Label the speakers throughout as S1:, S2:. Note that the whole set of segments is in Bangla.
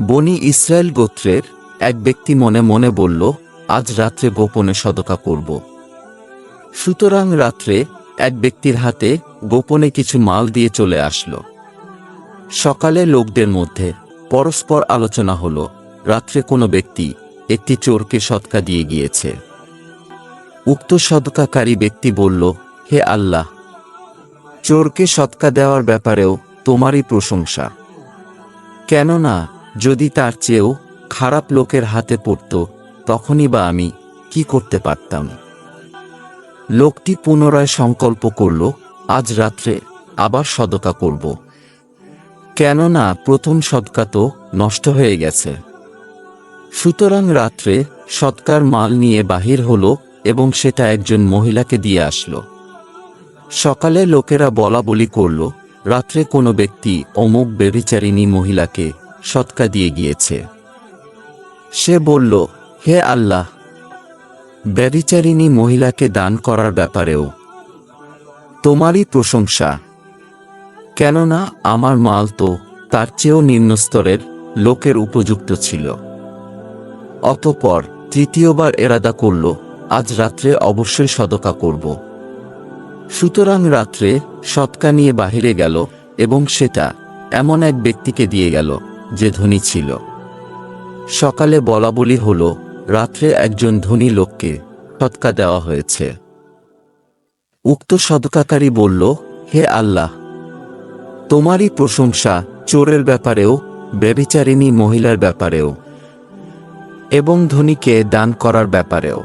S1: বনি ইসরায়েল গোত্রের এক ব্যক্তি মনে মনে বলল, আজ রাত্রে গোপনে সদকা করব। সুতরাং রাত্রে এক ব্যক্তির হাতে গোপনে কিছু মাল দিয়ে চলে আসলো। সকালে লোকদের মধ্যে পরস্পর আলোচনা হলো, রাত্রে কোনো ব্যক্তি একটি চোরকে সৎকা দিয়ে গিয়েছে। উক্ত সদকাকারী ব্যক্তি বলল, হে আল্লাহ, চোরকে সৎকা দেওয়ার ব্যাপারেও তোমারই প্রশংসা। কেননা যদি তার চেয়েও খারাপ লোকের হাতে পড়ত, তখনই বা আমি কি করতে পারতাম? লোকটি পুনরায় সংকল্প করল, আজ রাত্রে আবার সদকা করব। কেননা প্রথম সদকা তো নষ্ট হয়ে গেছে। সুতরাং রাত্রে সৎকার মাল নিয়ে বাহির হলো এবং সেটা একজন মহিলাকে দিয়ে আসলো। সকালে লোকেরা বলা বলি করল, রাত্রে কোনো ব্যক্তি অমুক বেবিচারিণী মহিলাকে সৎকা দিয়ে গিয়েছে। সে বলল, হে আল্লাহ ব্যবিচারিণী মহিলাকে দান করার ব্যাপারেও তোমারই প্রশংসা। কেননা আমার মাল তো তার চেয়েও নিম্ন স্তরের লোকের উপযুক্ত ছিল। অতপর তৃতীয়বার এরাদা করল, আজ রাত্রে অবশ্যই সদকা করব। সুতরাং রাত্রে সৎকা নিয়ে বাহিরে গেল এবং সেটা এমন এক ব্যক্তিকে দিয়ে গেল যে ধনী ছিল। সকালে বলা বলি হল, রাত্রে একজন ধনী লোককে সৎকা দেওয়া হয়েছে। উক্ত সদকাকারী বলল, হে আল্লাহ, তোমারই প্রশংসা চোরের ব্যাপারেও ব্যবিচারিণী মহিলার ব্যাপারেও এবং ধনীকে দান করার ব্যাপারেও।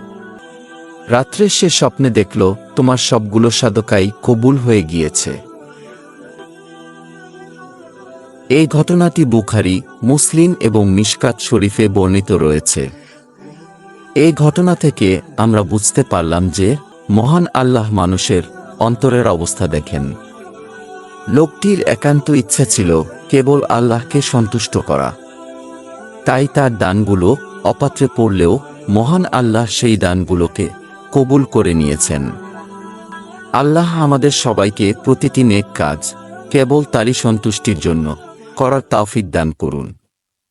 S1: রাত্রে সে স্বপ্নে দেখল, তোমার সবগুলো সাধকাই কবুল হয়ে গিয়েছে। এই ঘটনাটি বুখারি, মুসলিম এবং মিশকাত শরীফে বর্ণিত রয়েছে। এই ঘটনা থেকে আমরা বুঝতে পারলাম যে মহান আল্লাহ মানুষের অন্তরের অবস্থা দেখেন। লোকটির একান্ত ইচ্ছা ছিল কেবল আল্লাহকে সন্তুষ্ট করা। তাই তার দানগুলো অপাত্রে পড়লেও মহান আল্লাহ সেই দানগুলোকে কবুল করে নিয়েছেন। আল্লাহ আমাদের সবাইকে প্রতিটি নেক কাজ, কেবল তারই সন্তুষ্টির জন্য করার তাওফিক দান করুন।